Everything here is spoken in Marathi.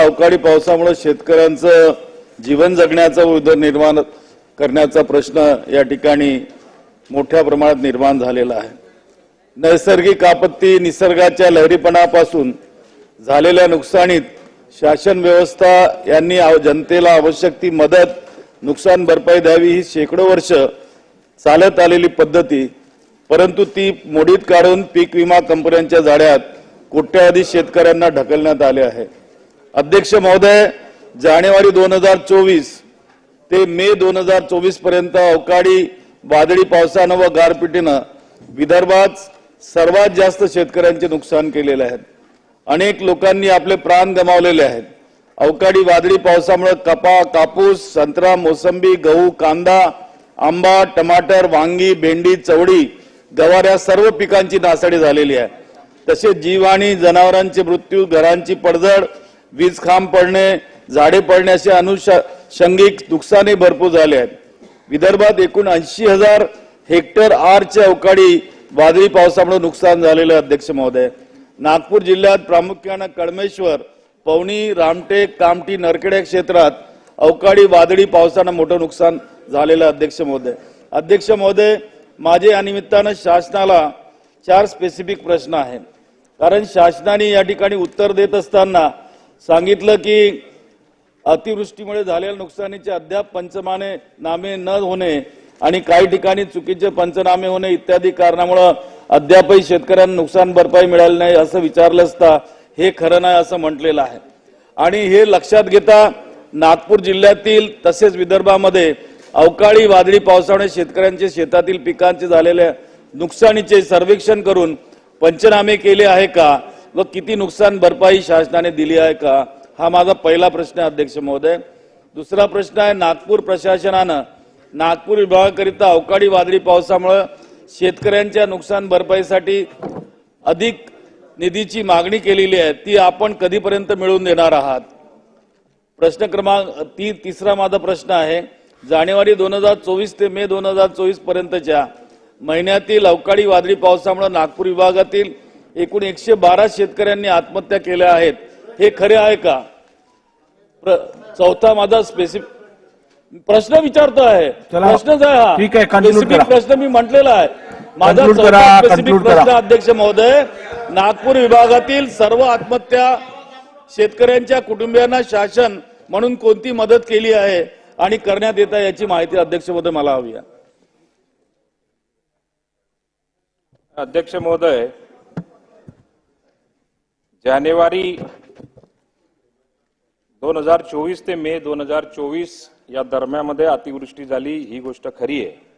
अवकाळी पावसामुळे शेतकऱ्यांचं जीवन जगण्याचा उदरनिर्माण करण्याचा प्रश्न या ठिकाणी मोठ्या प्रमाणात निर्माण झालेला आहे. नैसर्गिक आपत्ती निसर्गाच्या लहरीपणापासून झालेल्या नुकसानीत शासन व्यवस्था यांनी जनतेला आवश्यक ती मदत नुकसान भरपाई द्यावी ही शेकडो वर्ष चालत आलेली पद्धती परंतु ती मोडीत काढून पीक विमा कंपन्यांच्या जाळ्यात कोट्यावधी शेतकऱ्यांना ढकलण्यात आले आहे. अध्यक्ष महोदय जानेवारी दोन हजार चोवीस ते मे दोन हजार चोवीसपर्यंत अवकाळी वादळी पावसानं व गारपिटीनं विदर्भात सर्वात जास्त शेतकऱ्यांचे नुकसान केलेले आहे. अनेक लोकांनी आपले प्राण गमावलेले आहेत. अवकाळी वादळी पावसामुळे कपा कापूस संत्रा मोसंबी गहू कांदा आंबा टमाटर वांगी भेंडी चवडी गवार या सर्व पिकांची नासाडी झालेली आहे. तसेच जीव आणि जनावरांचे मृत्यू घरांची पडझड वीज खांब पडणे झाडे पडणे असे अनुषंगिक नुकसानही भरपूर झाले आहेत. विदर्भात एकूण ऐंशी हजार हेक्टर आरच्या अवकाळी वादळी पावसामुळे नुकसान झालेलं अध्यक्ष महोदय. नागपूर जिल्ह्यात प्रामुख्यानं कडमेश्वर पवनी रामटेक कामटी नरखेड क्षेत्रात अवकाळी वादळी पावसानं मोठं नुकसान झालेलं अध्यक्ष महोदय. अध्यक्ष महोदय माझे या निमित्तानं शासनाला चार स्पेसिफिक प्रश्न आहेत. कारण शासनाने या ठिकाणी उत्तर देत असताना सांगितलं की अतिवृष्टीमुळे झालेल्या नुकसानीचे अद्याप पंचमाने नामे न होणे आणि काही ठिकाणी चुकीचे पंचनामे होणे इत्यादी कारणामुळं अद्यापही शेतकऱ्यांना नुकसान भरपाई मिळाली नाही असं विचारलं असता हे खरं नाही असं म्हटलेलं आहे. आणि हे लक्षात घेता नागपूर जिल्ह्यातील तसेच विदर्भामध्ये अवकाळी वादळी पावसामुळे शेतकऱ्यांचे शेतातील पिकांचे झालेल्या नुकसानीचे सर्वेक्षण करून पंचनामे केले आहे का? व किती नुकसान भरपाई शासनाने दिली आहे का? हा माझा पहिला प्रश्न आहे अध्यक्ष महोदय. दुसरा प्रश्न आहे नागपूर प्रशासनानं नागपूर विभागाकरिता अवकाळी वादळी पावसामुळे शेतकऱ्यांच्या नुकसान भरपाईसाठी अधिक निधीची मागणी केलेली आहे. ती आपण कधीपर्यंत मिळवून देणार आहात? प्रश्न क्रमांक ती तिसरा माझा प्रश्न आहे. जानेवारी दोन हजार चोवीस ते मे दोन हजार चोवीस पर्यंतच्या महिन्यातील अवकाळी वादळी पावसामुळे नागपूर विभागातील एकूण एकशे बारा शेतकऱ्यांनी आत्महत्या केल्या आहेत हे खरे आहे का चौथा माझा स्पेसिफिक प्रश्न विचारतो आहे. प्रश्नच आहे हा ठीक आहे. प्रश्न मी म्हटलेला आहे माझा conclude प्रश्न. अध्यक्ष महोदय नागपूर विभागातील सर्व आत्महत्या शेतकऱ्यांच्या कुटुंबियांना शासन म्हणून कोणती मदत केली आहे आणि करण्यात येत आहे याची माहिती अध्यक्ष महोदय मला हवी आहे अध्यक्ष महोदय जानेवारी दोन हजार चोवीस ते मे दोन हजार चोवीस या दरम्यामध्ये अतिवृष्टी झाली. ही गोष्ट खरी आहे.